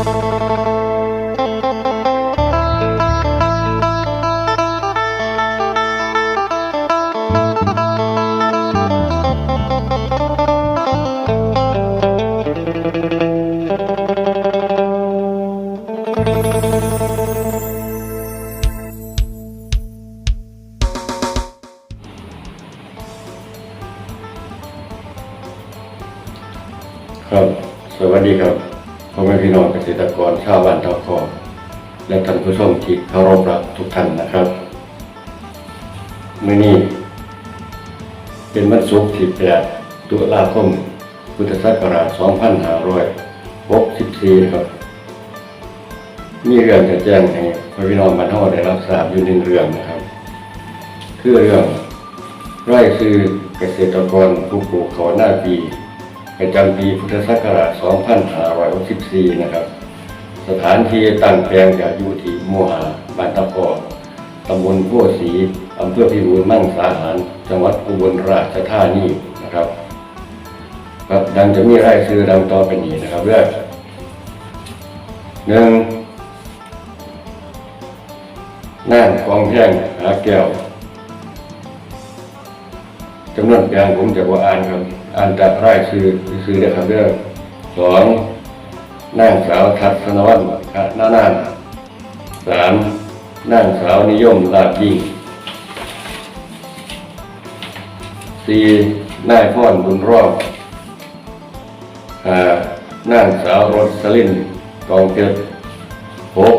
ครับ สวัสดีครับ พ่อแม่พี่น้องเกษตรกรชาวบ้านตะคอและท่านผู้ชมที่เคารพรักทุกท่านนะครับมื้อนี้เป็นวันศุกร์ที่8ตุลาคม พุทธศักราช 2564ครับ มีเรื่องจะแจ้งให้พี่น้องบ้านเฮาได้รับทราบอยู่หนึ่งเรื่องนะครับ คือเรื่องไร่ซื้อเกษตรกรผู้ปลูกเขาหน้าปี ประจำปีพุทธศักราช 2564 นะครับ สถานที่ตั้งแปลงจะอยู่ที่หมู่หาบ้านตะกอตำบลโพธิ์ศรีอำเภอพิบูลมั่งสาหาร จังหวัดอุบลราชธานีนะครับครับดังจะมีรายชื่อดังต่อไปนี้นะครับเรื่องหนึ่งน่านกองแพงหาแก้วำนวนแปลงผมจะว่าอ่านครับอ่านจากรายชื่อชื่อเดียครับเรื่องสองนางสาวทัศนวัฒน์คณานานสามนางสาวนิยมลาบยิ่งสี่นายพ่อนบุญรอบอ่านางสาวรสลินกองเพชรหก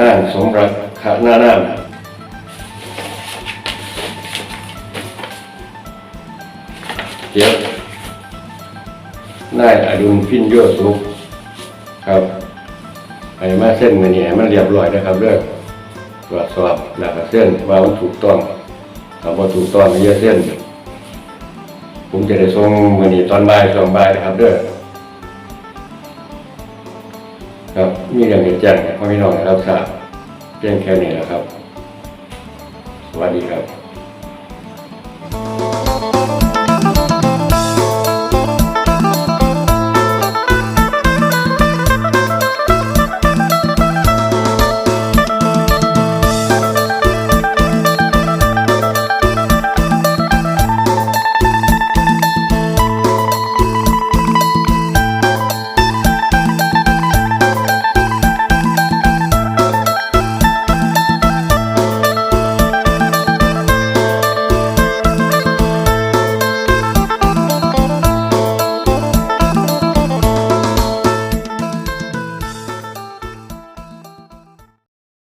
นางสมรักขะหน้านา เจ็ดนายอดุลพินโยสุขครับให้มาเส้นมันนี่ให้มันเรียบร้อยนะครับเรื่องตรวจสอบหลักเส้นว่ามันถูกต้องถ้าบ่ถูกต้องเยอะเส้น ผมจะได้ส่งมือนี้ตอนบ่ายช่วงบ่ายนะครับเด้องครับมีเรื่องจะแจ้งพ่อพี่น้องได้รับทราบเพียงแค่นี้แหละครับ สวัสดีครับ